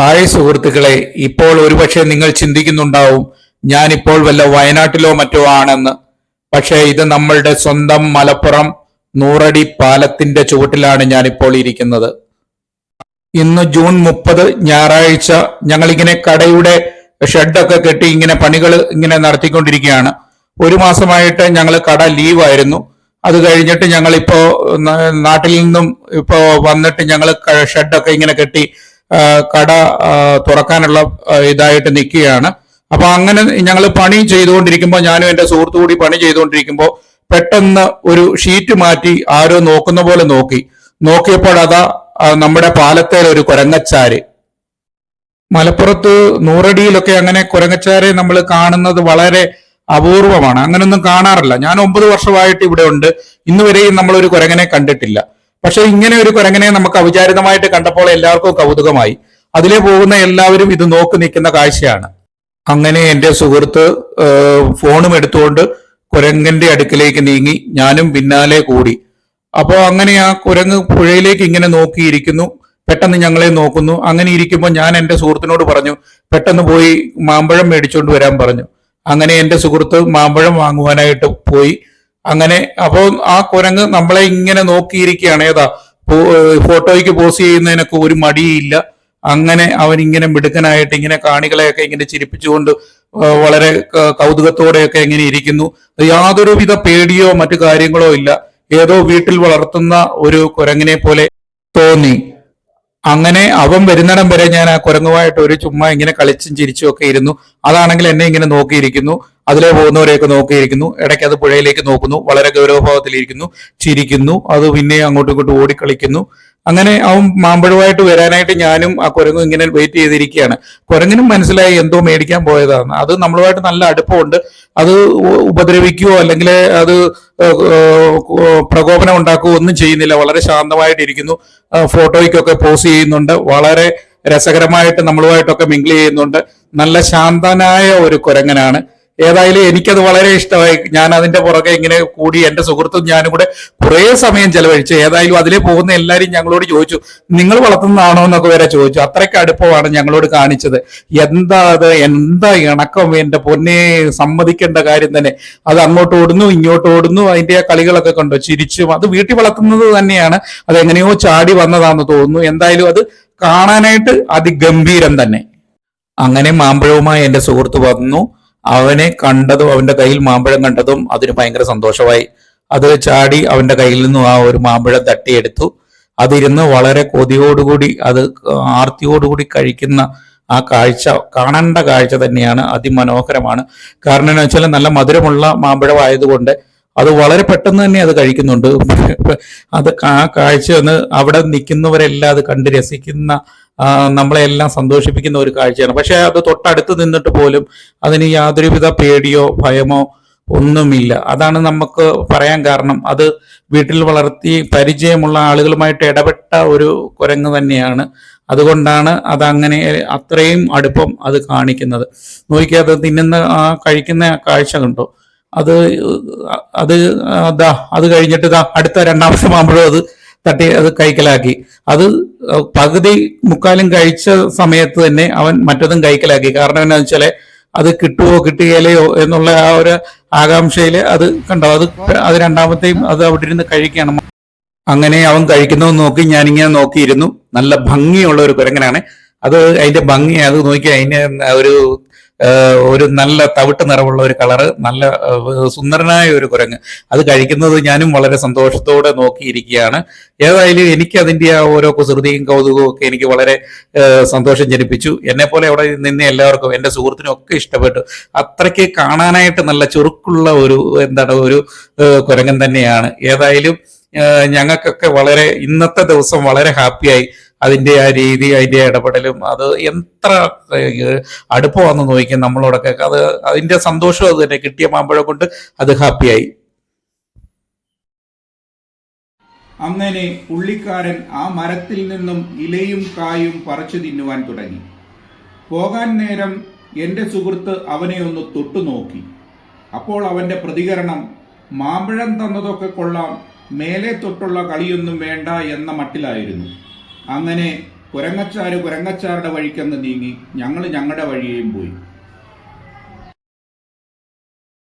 Hi സുഹൃത്തുക്കളെ ഇപ്പോൾ ഒരുപക്ഷെ നിങ്ങൾ ചിന്തിക്കുന്നുണ്ടാവും ഞാനിപ്പോൾ വല്ല വയനാട്ടിലോ മറ്റോ ആണെന്ന്. പക്ഷേ ഇത് നമ്മളുടെ സ്വന്തം മലപ്പുറം നൂറടി പാലത്തിന്റെ ചുവട്ടിലാണ് ഞാനിപ്പോൾ ഇരിക്കുന്നത്. ഇന്ന് ജൂൺ മുപ്പത് ഞായറാഴ്ച ഞങ്ങളിങ്ങനെ കടയുടെ ഷെഡൊക്കെ കെട്ടി ഇങ്ങനെ പണികൾ ഇങ്ങനെ നടത്തിക്കൊണ്ടിരിക്കുകയാണ്. ഒരു മാസമായിട്ട് ഞങ്ങൾ കട ലീവായിരുന്നു. അത് കഴിഞ്ഞിട്ട് ഞങ്ങളിപ്പോ നാട്ടിൽ നിന്നും ഇപ്പോ വന്നിട്ട് ഞങ്ങൾ ഷെഡൊക്കെ ഇങ്ങനെ കെട്ടി കട തുറക്കാനുള്ള ഇതായിട്ട് നിൽക്കുകയാണ്. അപ്പൊ അങ്ങനെ ഞങ്ങൾ പണി ചെയ്തുകൊണ്ടിരിക്കുമ്പോൾ ഞാനും എന്റെ സുഹൃത്തു കൂടി പണി ചെയ്തുകൊണ്ടിരിക്കുമ്പോൾ പെട്ടെന്ന് ഒരു ഷീറ്റ് മാറ്റി ആരോ നോക്കുന്ന പോലെ നോക്കി. നോക്കിയപ്പോൾ അതാ നമ്മുടെ പാലത്തേൽ ഒരു കുരങ്ങച്ചാര്. മലപ്പുറത്ത് നൂറടിയിലൊക്കെ അങ്ങനെ കുരങ്ങച്ചാരെ നമ്മൾ കാണുന്നത് വളരെ അപൂർവമാണ്. അങ്ങനൊന്നും കാണാറില്ല. ഞാൻ ഒമ്പത് വർഷമായിട്ട് ഇവിടെ ഉണ്ട്. ഇന്നുവരെയും നമ്മൾ ഒരു കുരങ്ങനെ കണ്ടിട്ടില്ല. പക്ഷെ ഇങ്ങനെ ഒരു കുരങ്ങനെ നമുക്ക് അവിചാരിതമായിട്ട് കണ്ടപ്പോൾ എല്ലാവർക്കും കൗതുകമായി. അതിലെ പോകുന്ന എല്ലാവരും ഇത് നോക്കി നിൽക്കുന്ന കാഴ്ചയാണ്. അങ്ങനെ എന്റെ സുഹൃത്ത് ഫോണും എടുത്തുകൊണ്ട് കുരങ്ങന്റെ അടുക്കിലേക്ക് നീങ്ങി ഞാനും പിന്നാലെ കൂടി. അപ്പോൾ അങ്ങനെ ആ കുരങ്ങ് പുഴയിലേക്ക് ഇങ്ങനെ നോക്കിയിരിക്കുന്നു. പെട്ടെന്ന് ഞങ്ങളെ നോക്കുന്നു. അങ്ങനെ ഇരിക്കുമ്പോൾ ഞാൻ എന്റെ സുഹൃത്തിനോട് പറഞ്ഞു പെട്ടെന്ന് പോയി മാമ്പഴം മേടിച്ചുകൊണ്ട് വരാൻ പറഞ്ഞു. അങ്ങനെ എന്റെ സുഹൃത്ത് മാമ്പഴം വാങ്ങുവാനായിട്ട് പോയി. അങ്ങനെ അപ്പോൾ ആ കുരങ്ങ് നമ്മളെ ഇങ്ങനെ നോക്കിയിരിക്കുകയാണ്. ഏതാ? ഫോട്ടോയ്ക്ക് പോസ് ചെയ്യുന്നതിനൊക്കെ ഒരു മടിയില്ല. അങ്ങനെ അവൻ ഇങ്ങനെ മിടുക്കനായിട്ട് ഇങ്ങനെ കാണികളെയൊക്കെ ഇങ്ങനെ ചിരിപ്പിച്ചുകൊണ്ട് വളരെ കൗതുകത്തോടെയൊക്കെ ഇങ്ങനെ ഇരിക്കുന്നു. യാതൊരുവിധ പേടിയോ മറ്റു കാര്യങ്ങളോ ഇല്ല. ഏതോ വീട്ടിൽ വളർത്തുന്ന ഒരു കുരങ്ങിനെ പോലെ തോന്നി. അങ്ങനെ അവൻ വരുന്നിടം വരെ ഞാൻ ആ കുരങ്ങുമായിട്ട് ഒരു ചുമ്മാ ഇങ്ങനെ കളിച്ചും ചിരിച്ചും ഒക്കെ ഇരുന്നു. അതാണെങ്കിൽ എന്നെ ഇങ്ങനെ നോക്കിയിരിക്കുന്നു. അതിലെ പോകുന്നവരെയൊക്കെ നോക്കിയിരിക്കുന്നു. ഇടയ്ക്ക് അത് പുഴയിലേക്ക് നോക്കുന്നു. വളരെ ഗൗരവഭാവത്തിലിരിക്കുന്നു. ചിരിക്കുന്നു. അത് പിന്നെ അങ്ങോട്ടും ഇങ്ങോട്ടും ഓടിക്കളിക്കുന്നു. അങ്ങനെ അവൻ മാമ്പഴമായിട്ട് വരാനായിട്ട് ഞാനും ആ കുരങ്ങും ഇങ്ങനെ വെയിറ്റ് ചെയ്തിരിക്കുകയാണ്. കുരങ്ങിനും മനസ്സിലായി എന്തോ മേടിക്കാൻ പോയതാണ് അത് നമ്മളുമായിട്ട് നല്ല അടുപ്പമുണ്ട്. അത് ഉപദ്രവിക്കുകയോ അല്ലെങ്കിൽ അത് പ്രകോപനം ഉണ്ടാക്കുകയോ ഒന്നും ചെയ്യുന്നില്ല. വളരെ ശാന്തമായിട്ടിരിക്കുന്നു. ഫോട്ടോയ്ക്കൊക്കെ പോസ് ചെയ്യുന്നുണ്ട്. വളരെ രസകരമായിട്ട് നമ്മളുമായിട്ടൊക്കെ മിങ്കിൾ ചെയ്യുന്നുണ്ട്. നല്ല ശാന്തനായ ഒരു കുരങ്ങനാണ്. ഏതായാലും എനിക്കത് വളരെ ഇഷ്ടമായി. ഞാൻ അതിന്റെ പുറകെ ഇങ്ങനെ കൂടി എന്റെ സുഹൃത്തും ഞാനും കൂടെ കുറെ സമയം ചെലവഴിച്ചു. ഏതായാലും അതിലെ പോകുന്ന എല്ലാവരും ഞങ്ങളോട് ചോദിച്ചു നിങ്ങൾ വളർത്തുന്നതാണോ? എന്നൊക്കെ വരെ ചോദിച്ചു. അത്രയ്ക്ക് അടുപ്പമാണ് ഞങ്ങളോട് കാണിച്ചത്. എന്താ അത്? എന്താ ഇണക്കം? എന്റെ പൊന്നെ സമ്മതിക്കേണ്ട കാര്യം തന്നെ. അത് അങ്ങോട്ട് ഓടുന്നു ഇങ്ങോട്ട് ഓടുന്നു. അതിന്റെ കളികളൊക്കെ കണ്ടോ. ചിരിച്ചും. അത് വീട്ടിൽ വളർത്തുന്നത് തന്നെയാണ്. അത് എങ്ങനെയോ ചാടി വന്നതാണെന്ന് തോന്നുന്നു. എന്തായാലും അത് കാണാനായിട്ട് അതിഗംഭീരം തന്നെ. അങ്ങനെ മാമ്പഴവുമായി എന്റെ സുഹൃത്ത് വന്നു. അവനെ കണ്ടതും അവന്റെ കയ്യിൽ മാമ്പഴം കണ്ടതും അതിന് ഭയങ്കര സന്തോഷമായി. അത് ചാടി അവന്റെ കയ്യിൽ നിന്നും ആ ഒരു മാമ്പഴം തട്ടിയെടുത്തു. അതിരുന്ന് വളരെ കൊതിയോടുകൂടി അത് ആർത്തിയോടുകൂടി കഴിക്കുന്ന ആ കാഴ്ച കാണേണ്ട കാഴ്ച തന്നെയാണ് അതിമനോഹരമാണ്. കാരണം എന്ന് വെച്ചാൽ നല്ല മധുരമുള്ള മാമ്പഴം ആയതുകൊണ്ട് അത് വളരെ പെട്ടെന്ന് തന്നെ അത് കഴിക്കുന്നുണ്ട്. അത് ആ കാഴ്ച ഒന്ന് അവിടെ നിൽക്കുന്നവരെല്ലാം അത് കണ്ട് രസിക്കുന്ന നമ്മളെല്ലാം സന്തോഷിപ്പിക്കുന്ന ഒരു കാഴ്ചയാണ്. പക്ഷെ അത് തൊട്ടടുത്ത് നിന്നിട്ട് പോലും അതിന് യാതൊരുവിധ പേടിയോ ഭയമോ ഒന്നുമില്ല. അതാണ് നമുക്ക് പറയാൻ കാരണം. അത് വീട്ടിൽ വളർത്തി പരിചയമുള്ള ആളുകളുമായിട്ട് ഇടപെട്ട ഒരു കുരങ്ങ് തന്നെയാണ്. അതുകൊണ്ടാണ് അത് അങ്ങനെ അത്രയും അടുപ്പം അത് കാണിക്കുന്നത്. നോക്കിയാൽ അത് തിന്നുന്ന ആ കഴിക്കുന്ന കാഴ്ച കണ്ടോ? അത് അത് ദാ അത് കഴിഞ്ഞിട്ട് ദാ അടുത്ത വർഷം ആകുമ്പോഴും അത് തട്ടി അത് കൈക്കലാക്കി. അത് പകുതി മുക്കാലും കഴിച്ച സമയത്ത് തന്നെ അവൻ മറ്റതും കൈക്കലാക്കി. കാരണം എന്താണെന്ന് വെച്ചാൽ അത് കിട്ടുവോ കിട്ടുകയില്ലയോ എന്നുള്ള ആ ഒരു ആകാംക്ഷയിൽ അത് കണ്ടോ? അത് അത് രണ്ടാമത്തെയും അത് അവിടെ ഇരുന്ന് കഴിക്കണം. അങ്ങനെ അവൻ കഴിക്കുന്നത് നോക്കി ഞാനിങ്ങനെ നോക്കിയിരുന്നു. നല്ല ഭംഗിയുള്ള ഒരു കുരങ്ങനാണ്. അത് അതിന്റെ ഭംഗി അത് നോക്കി അതിന് ഒരു ഒരു നല്ല തവിട്ട് നിറമുള്ള ഒരു കളറ് നല്ല സുന്ദരനായ ഒരു കുരങ്ങ്. അത് കഴിക്കുന്നത് ഞാനും വളരെ സന്തോഷത്തോടെ നോക്കിയിരിക്കുകയാണ്. ഏതായാലും എനിക്ക് അതിന്റെ ആ ഓരോ കുസൃതിയും കൗതുകവും ഒക്കെ എനിക്ക് വളരെ സന്തോഷം ജനിപ്പിച്ചു. എന്നെ പോലെ അവിടെ നിന്ന് എല്ലാവർക്കും എന്റെ സുഹൃത്തിനും ഒക്കെ ഇഷ്ടപ്പെട്ടു. അത്രയ്ക്ക് കാണാനായിട്ട് നല്ല ചുറുക്കുള്ള ഒരു എന്താണ് ഒരു കുരങ്ങൻ തന്നെയാണ്. ഏതായാലും ഞങ്ങൾക്കൊക്കെ വളരെ ഇന്നത്തെ ദിവസം വളരെ ഹാപ്പിയായി. അതിന്റെ ആ രീതി അതിന്റെ ഇടപെടലും അത് എത്ര അടുപ്പമാണെന്ന് നോക്കിയാൽ നമ്മളോടൊക്കെ അത് അതിന്റെ സന്തോഷം അത് തന്നെ കിട്ടിയ മാമ്പഴം കൊണ്ട് അത് ഹാപ്പിയായി. അങ്ങനെ പുള്ളിക്കാരൻ ആ മരത്തിൽ നിന്നും ഇലയും കായും പറിച്ചു തിന്നുവാൻ തുടങ്ങി. പോകാൻ നേരം എന്റെ സുഹൃത്ത് അവനെ ഒന്ന് തൊട്ടു നോക്കി. അപ്പോൾ അവന്റെ പ്രതികരണം മാമ്പഴം തന്നതൊക്കെ കൊള്ളാം മേലെ തൊട്ടുള്ള കളിയൊന്നും വേണ്ട എന്ന മട്ടിലായിരുന്നു. അങ്ങനെ കുരങ്ങച്ചാർ കുരങ്ങച്ചാരുടെ വഴിക്കങ്ങ് നീങ്ങി ഞങ്ങൾ ഞങ്ങളുടെ വഴിയേയും പോയി.